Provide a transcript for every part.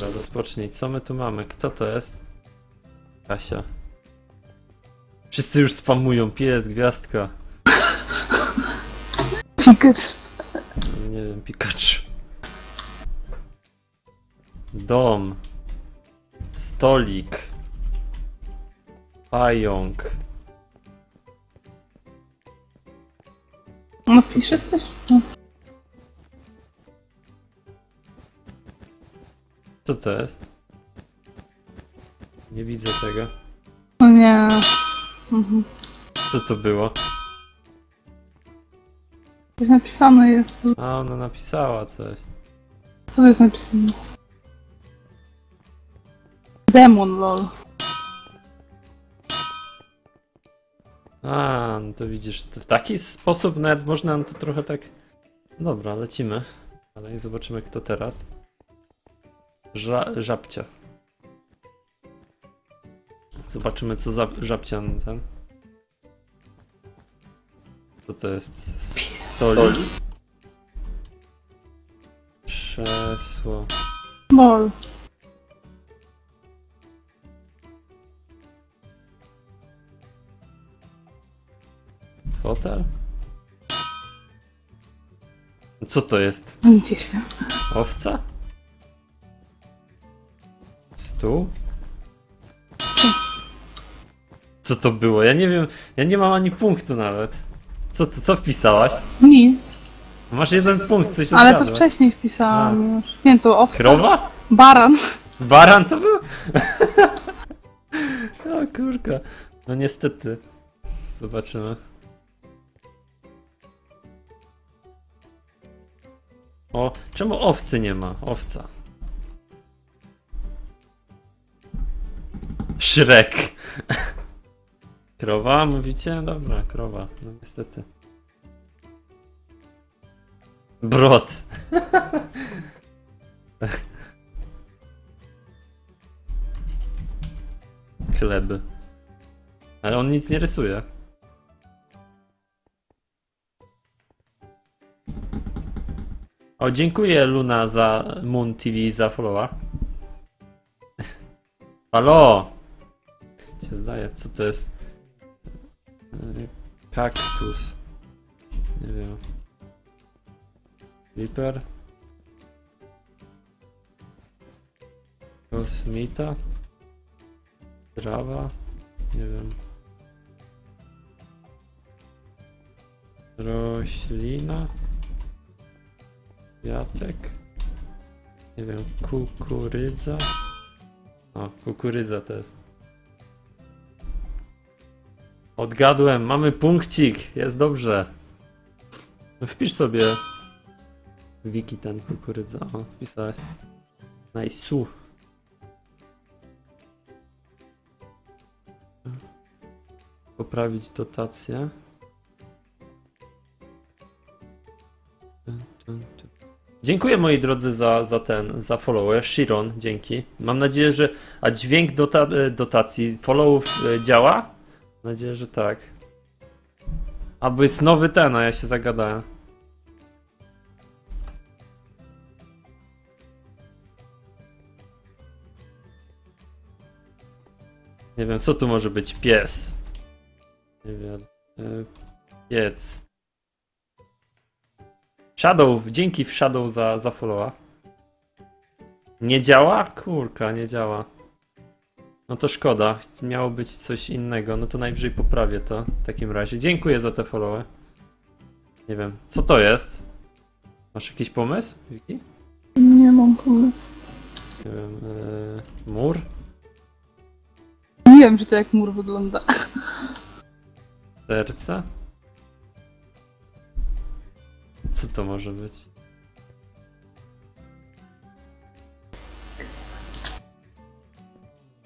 Dobra, rozpocznij. Co my tu mamy? Kto to jest? Kasia. Wszyscy już spamują. Pies, gwiazdka. Pikachu. Nie wiem, Pikachu. Dom. Stolik. Pająk. No pisze coś? No. Co to jest? Nie widzę tego. O nie. Mhm. Co to było? Coś napisane jest. A, ona napisała coś. Co tu jest napisane? Demon lol. A, no to widzisz, w taki sposób nawet można to trochę tak... Dobra, lecimy. Ale i zobaczymy kto teraz. Ża żabcia. Zobaczymy co za żabcia ten. Co to jest? Stolik. Krzesło. Lol. Fotel? Co to jest? Owca? Stół? Co to było? Ja nie wiem, ja nie mam ani punktu nawet. Co, co, co wpisałaś? Nic. Masz jeden punkt, coś Ale to wcześniej wpisałam już. Nie wiem, to owca. Krowa? Baran. Baran to był? o kurka. No niestety. Zobaczymy. O, czemu owcy nie ma? Owca. Szrek. Krowa, mówicie? Dobra, krowa. No niestety. Brod. Chleby. Ale on nic nie rysuje. O, dziękuję Luna za Moon TV za followa. Halo! Się zdaje, co to jest? Yy, Kaktus. Nie wiem. Creeper. Kosmita. Trawa? Nie wiem. Roślina? Kwiatek? Nie wiem, kukurydza? O, kukurydza to jest. Odgadłem, mamy punkcik, jest dobrze. No Wpisz sobie wiki ten kukurydza. O, wpisałeś. Nice. Poprawić dotację. Dziękuję moi drodzy za, za ten, za follower. Shiron, dzięki. Mam nadzieję, że. A dźwięk dota, dotacji followów e, działa? Mam nadzieję, że tak. Albo jest nowy ten, a ja się zagadałem. Nie wiem, co tu może być? Pies. Nie wiem. y, Piec. Shadow, dzięki Shadow za, za followa. Nie działa? Kurka, nie działa. No to szkoda, miało być coś innego. No to najwyżej poprawię to w takim razie. Dziękuję za te followy. Nie wiem, co to jest? Masz jakiś pomysł, Wiki? Nie mam pomysłu. Nie wiem, yy, mur? Nie wiem, że to jak mur wygląda. Serce? Co to może być?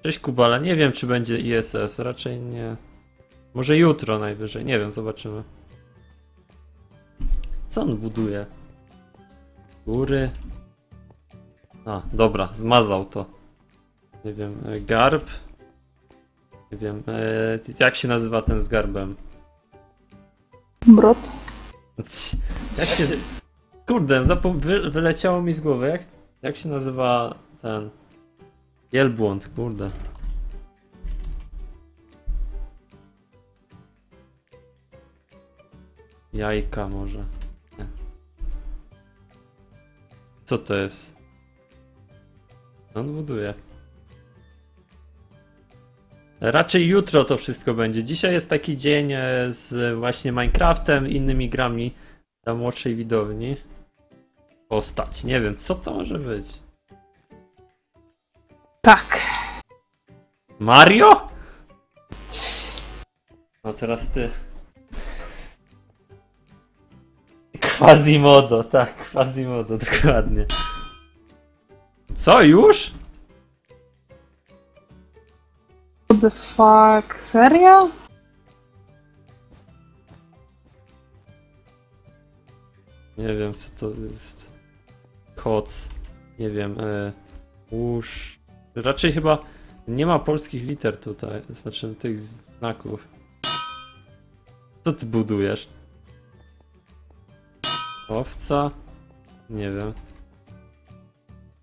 Cześć Kubala, nie wiem czy będzie ISS, raczej nie. Może jutro najwyżej, nie wiem, zobaczymy. Co on buduje? Góry? A, dobra, zmazał to. Nie wiem, e, garb? Nie wiem, e, jak się nazywa ten z garbem? Brod. Jak się. Kurde, zapo- wy- wyleciało mi z głowy. Jak, jak się nazywa ten. Wielbłąd, kurde. Jajka może. Co to jest? On buduje. Raczej jutro to wszystko będzie. Dzisiaj jest taki dzień e, z właśnie Minecraftem, innymi grami dla młodszej widowni. Postać, nie wiem, co to może być. Tak. Mario? No teraz ty. Quasimodo, tak, Quasimodo, dokładnie. Co, już? What the fuck? Serio? Nie wiem, co to jest. Koc. Nie wiem, e, łóż. Raczej chyba nie ma polskich liter tutaj, znaczy tych znaków. Co ty budujesz? Owca? Nie wiem.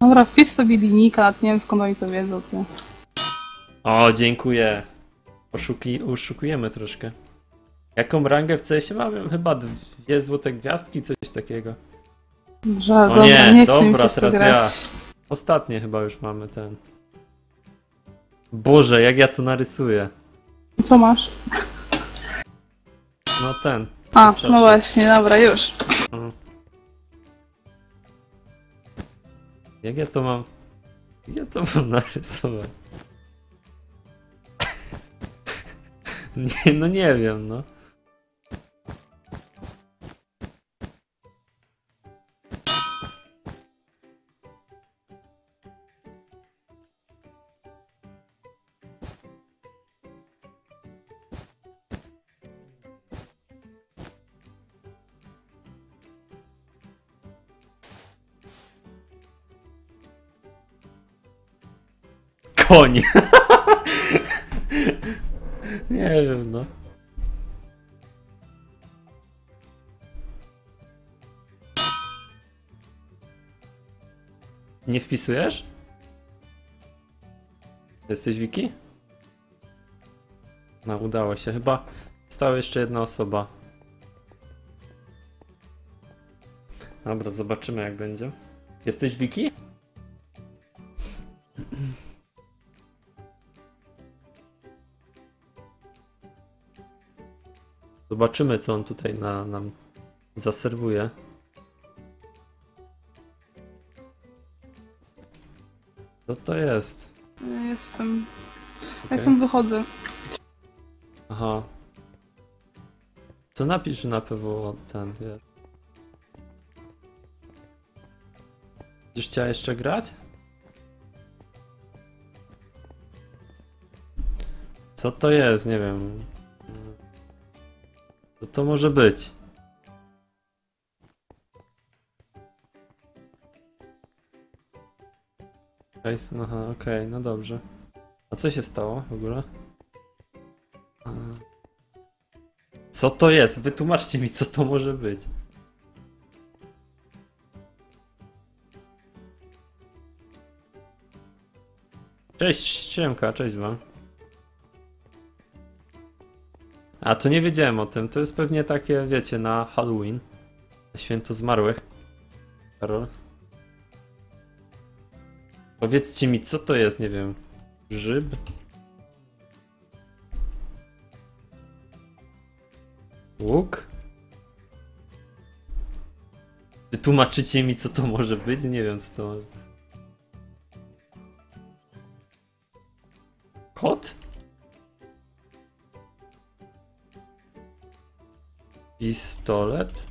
Dobra, wpisz sobie linijka, nawet nie wiem skąd oni to wiedzą, co. O, dziękuję. Oszuki, oszukujemy troszkę. Jaką rangę w CS mamy? Chyba dwie złote gwiazdki, coś takiego. Żal, O dobra, nie, nie, chcę dobra, teraz grać. Ostatnie chyba już mamy ten. Boże, jak ja to narysuję. Co masz? No ten. A, no właśnie, dobra, już. Mm. Jak ja to mam. Jak ja to mam narysować? Nie, no nie wiem, no. Koń. nie wiem, no. Nie wpisujesz? Jesteś Wiki? No, udało się. Chyba została jeszcze jedna osoba. Dobra, zobaczymy jak będzie. Jesteś Wiki? Zobaczymy, co on tutaj na, nam zaserwuje. Co to jest? Ja jestem. Ja Okej. stąd wychodzę. Aha. Co napisz na PWO ten, wiesz? Będziesz chciała jeszcze grać? Co to jest? Nie wiem. Co to może być? Aha, okej, no dobrze. A co się stało w ogóle? Co to jest? Wytłumaczcie mi, co to może być. Cześć, Siemka, cześć wam. A, to nie wiedziałem o tym. To jest pewnie takie, wiecie, na Halloween. Na święto zmarłych. Karol? Powiedzcie mi, co to jest, nie wiem. Grzyb? Łuk? Wytłumaczycie mi, co to może być? Nie wiem, co to Kot? Pistolet?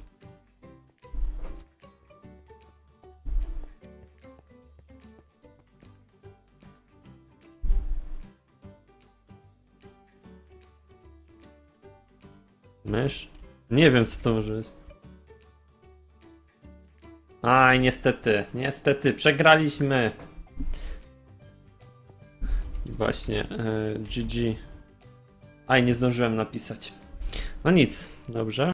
Mysz? Nie wiem, co to może być. Aj, niestety, niestety, przegraliśmy. Właśnie, e, GG. Aj, nie zdążyłem napisać. No nic, dobrze.